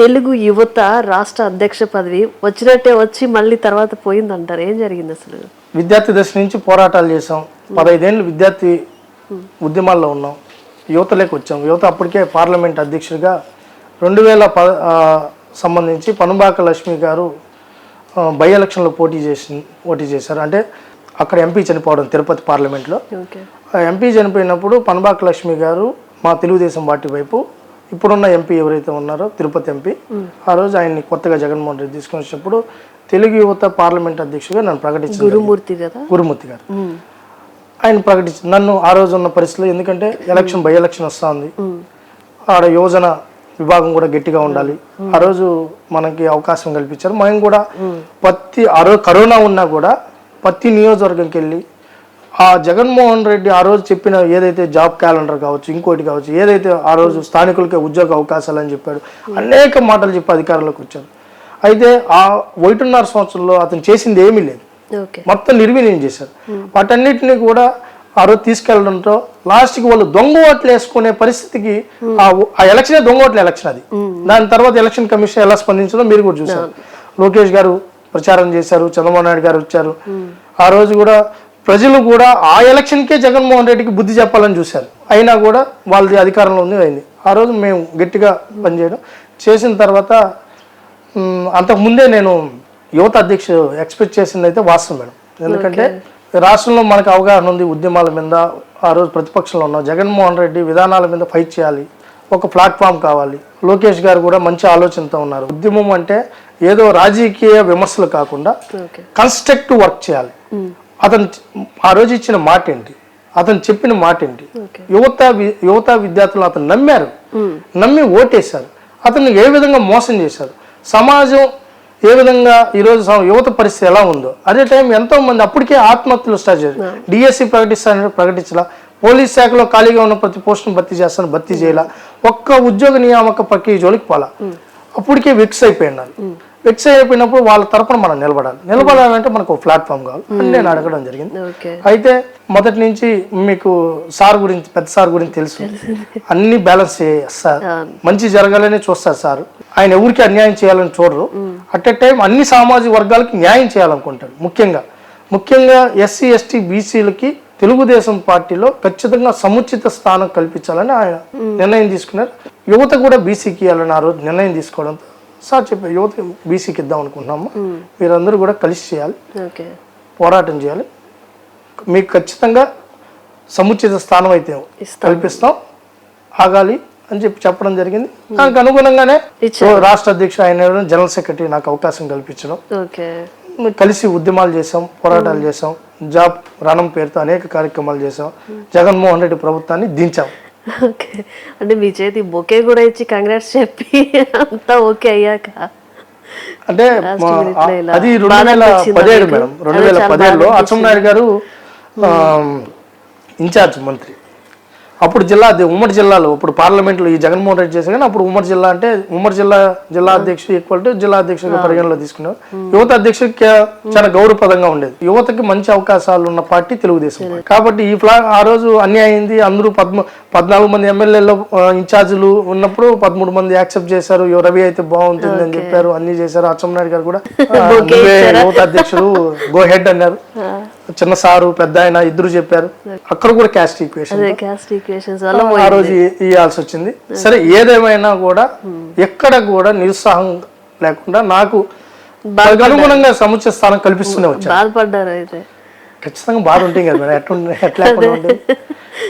తెలుగు యువత రాష్ట్ర అధ్యక్ష పదవి వచ్చినట్టే వచ్చి మళ్ళీ తర్వాత పోయిందంటారు. ఏం జరిగింది అసలు? విద్యార్థి దశ నుంచి పోరాటాలు చేసాం పదైదేళ్ళు విద్యార్థి ఉద్యమాల్లో ఉన్నాం. యువతలోకి వచ్చాం. యువత అప్పటికే పార్లమెంట్ అధ్యక్షుడిగా రెండు వేల ప సంబంధించి పనుబాక లక్ష్మి గారు బై ఎలక్షన్లో పోటీ చేసి పోటీ చేశారు. అంటే అక్కడ ఎంపీ చనిపోవడం తిరుపతి పార్లమెంట్లో. ఎంపీ చనిపోయినప్పుడు పనబాక లక్ష్మి గారు మా తెలుగుదేశం పార్టీ వైపు ఇప్పుడున్న ఎంపీ ఎవరైతే ఉన్నారో తిరుపతి ఎంపీ ఆ రోజు ఆయన్ని కొత్తగా జగన్మోహన్ రెడ్డి తీసుకొని వచ్చినప్పుడు తెలుగు యువత పార్లమెంట్ అధ్యక్షుడిగా నన్ను ప్రకటించారు గురుమూర్తి కదా? గురుమూర్తి గారు. ఆయన ప్రకటించి నన్ను ఆ రోజు ఉన్న పరిస్థితుల్లో ఎందుకంటే ఎలక్షన్ బై ఎలక్షన్ వస్తూ ఉంది. ఆడ యోజన విభాగం కూడా గట్టిగా ఉండాలి. ఆ రోజు మనకి అవకాశం కల్పించారు. మేము కూడా ప్రతి ఆ రోజు కరోనా ఉన్నా కూడా ప్రతి నియోజకవర్గంకి వెళ్ళి ఆ జగన్మోహన్ రెడ్డి ఆ రోజు చెప్పిన ఏదైతే జాబ్ క్యాలెండర్ కావచ్చు ఇంకోటి కావచ్చు ఏదైతే ఆ రోజు స్థానికులకి ఉద్యోగ అవకాశాలు అని చెప్పాడు అనేక మాటలు చెప్పి అధికారంలోకి వచ్చారు. అయితే ఆ ఒకటిన్నర సంవత్సరంలో అతను చేసింది ఏమీ లేదు. మొత్తం నిర్వీర్యం చేశారు. వాటన్నిటిని కూడా ఆ రోజు తీసుకెళ్ళడంతో లాస్ట్కి వాళ్ళు దొంగ ఓట్లు వేసుకునే పరిస్థితికి ఆ ఎలక్షనే దొంగ ఓట్ల ఎలక్షన్ అది. దాని తర్వాత ఎలక్షన్ కమిషన్ ఎలా స్పందించిందో మీరు కూడా చూసారు లోకేష్ గారు ప్రచారం చేశారు చంద్రబాబు నాయుడు గారు వచ్చారు. ఆ రోజు కూడా ప్రజలు కూడా ఆ ఎలక్షన్కే జగన్మోహన్ రెడ్డికి బుద్ధి చెప్పాలని చూశారు. అయినా కూడా వాళ్ళది అధికారంలో ఉంది అయింది. ఆ రోజు మేము గట్టిగా పనిచేయడం. చేసిన తర్వాత అంతకుముందే నేను యువత అధ్యక్షుడు ఎక్స్పెక్ట్ చేసింది అయితే వాస్తవం మేడం. ఎందుకంటే రాష్ట్రంలో మనకు అవగాహన ఉంది ఉద్యమాల మీద ఆ రోజు ప్రతిపక్షంలో ఉన్నాం. జగన్మోహన్ రెడ్డి విధానాల మీద ఫైట్ చేయాలి ఒక ప్లాట్ఫామ్ కావాలి. లోకేష్ గారు కూడా మంచి ఆలోచనతో ఉన్నారు. ఉద్యమం అంటే ఏదో రాజకీయ విమర్శలు కాకుండా కన్స్ట్రక్టివ్ వర్క్ చేయాలి. అతను ఆ రోజు ఇచ్చిన మాట ఏంటి అతను చెప్పిన మాట ఏంటి యువత యువత విద్యార్థులు అతను నమ్మారు. నమ్మి ఓటేశారు. అతన్ని ఏ విధంగా మోసం చేశారు? సమాజం ఏ విధంగా ఈరోజు యువత పరిస్థితి ఎలా ఉందో? అదే టైం ఎంతో మంది అప్పటికే ఆత్మహత్యలు స్టార్ట్ చేశారు. డిఎస్సి ప్రకటిస్తానని ప్రకటించలా. పోలీస్ శాఖలో ఖాళీగా ఉన్న ప్రతి పోస్టును భర్తీ చేస్తాను భర్తీ చేయాల. ఒక్క ఉద్యోగ నియామక ప్రక్రియ జోలికి పోలా. అప్పటికే వెక్స్ అయిపోయినారు. వెక్స్ అయిపోయినప్పుడు వాళ్ళ తరపున మనం నిలబడాలి. నిలబడాలంటే మనకు ఒక ప్లాట్ఫామ్ కావాలి. అని నేను అడగడం జరిగింది. అయితే మొదటి నుంచి మీకు సార్ గురించి పెద్ద సార్ గురించి తెలుసు. అన్ని బ్యాలెన్స్ చేస్తారు మంచి జరగాలని చూస్తారు సార్. ఆయన ఎవరికి అన్యాయం చేయాలని చూడరు. అట్ ఎ టైం అన్ని సామాజిక వర్గాలకి న్యాయం చేయాలనుకుంటాడు ముఖ్యంగా. ముఖ్యంగా ఎస్సీ ఎస్టీ బీసీలకి తెలుగుదేశం పార్టీలో ఖచ్చితంగా సముచిత స్థానం కల్పించాలని ఆయన నిర్ణయం తీసుకున్నారు. యువత కూడా బీసీకి ఇవ్వాలని ఆ రోజు నిర్ణయం తీసుకోవడంతో సార్ చెప్పారు యువత బీసీకి ఇద్దాం అనుకుంటున్నాము. మీరందరూ కూడా కలిసి చేయాలి. ఓకే. పోరాటం చేయాలి. మీకు ఖచ్చితంగా సముచిత స్థానం అయితే కల్పిస్తాం. ఆగాలి అని చెప్పి చెప్పడం జరిగింది. దానికి అనుగుణంగానే రాష్ట్ర అధ్యక్షుడు ఆయన జనరల్ సెక్రటరీ నాకు అవకాశం కల్పించడం. ఓకే. కలిసి ఉద్యమాలు చేసాం పోరాటాలు చేసాం జాబ్ రణం పేరుతో అనేక కార్యక్రమాలు చేసాం జగన్మోహన్ రెడ్డి ప్రభుత్వాన్ని దించాం. ఓకే. అంటే మీ చేతి బొకే కూడా ఇచ్చి కంగ్రాట్స్ చెప్పి అంతా ఓకే అయ్యాక. అంటే అది రెండు వేల పదిహేడు? మేడం. రెండు వేల పదిహేడులో బాధ అచ్చెన్నాయుడు గారు ఇన్ఛార్జ్ మంత్రి. అప్పుడు జిల్లా ఉమ్మడి జిల్లాలో ఇప్పుడు పార్లమెంట్లో ఈ జగన్మోహన్ రెడ్డి చేశారు కానీ అప్పుడు ఉమ్మడి జిల్లా అంటే ఉమ్మడి జిల్లా జిల్లా అధ్యక్షుడు ఈక్వల్ టు జిల్లా అధ్యక్షుడిగా పరిగణలో తీసుకున్నారు. యువత అధ్యక్షుడికి చాలా గౌరవప్రదంగా ఉండేది. యువతకి మంచి అవకాశాలు ఉన్న పార్టీ తెలుగుదేశం. కాబట్టి ఈ ఫ్లా ఆ రోజు అన్యాయం అయింది. అందరూ పద్మ పద్నాలుగు మంది ఎమ్మెల్యేలు ఇన్ఛార్జీలు ఉన్నప్పుడు పదమూడు మంది యాక్సెప్ట్ చేశారు. "యో, రవి అయితే బాగుంటుంది అని చెప్పారు. అన్ని చేశారు. అచ్చెన్నాయుడు గారు కూడా "ఆ, నువ్వే యువత అధ్యక్షుడు గో హెడ్ అన్నారు. చిన్న సారు పెద్ద ఆయన ఇద్దరు చెప్పారు. అక్కడ కూడా క్యాస్ట్ ఈక్వేషన్ ఆ రోజు ఇ- ఇయ్యాల్సి వచ్చింది. సరే ఏదేమైనా కూడా ఎక్కడ కూడా నిరుత్సాహం లేకుండా నాకు అనుగుణంగా సముచిత స్థానం కల్పిస్తూనే వచ్చాను బాధపడ్డారు అయితే. ఖచ్చితంగా బాధ ఉంటుంది కదా ఎట్లా ఎట్లా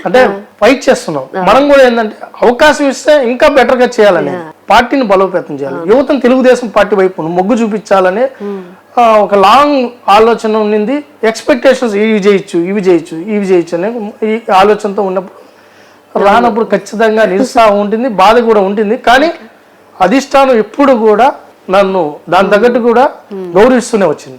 అంటే ఫైట్ చేస్తున్నాం. మనం కూడా ఏంటంటే అవకాశం ఇస్తే ఇంకా బెటర్గా చేయాలని. పార్టీని బలోపేతం చేయాలి. యువతను తెలుగుదేశం పార్టీ వైపు మొగ్గు చూపించాలని ఒక లాంగ్ ఆలోచన ఉండింది. ఎక్స్పెక్టేషన్స్ ఇవి చేయొచ్చు ఇవి చేయొచ్చు ఇవి చేయొచ్చు అనే ఈ ఆలోచనతో ఉన్నప్పుడు రానప్పుడు ఖచ్చితంగా నిరుత్సాహం ఉంటుంది బాధ కూడా ఉంటుంది. కానీ అధిష్టానం ఎప్పుడు కూడా నన్ను దాని తగ్గట్టు కూడా గౌరవిస్తూనే వచ్చింది.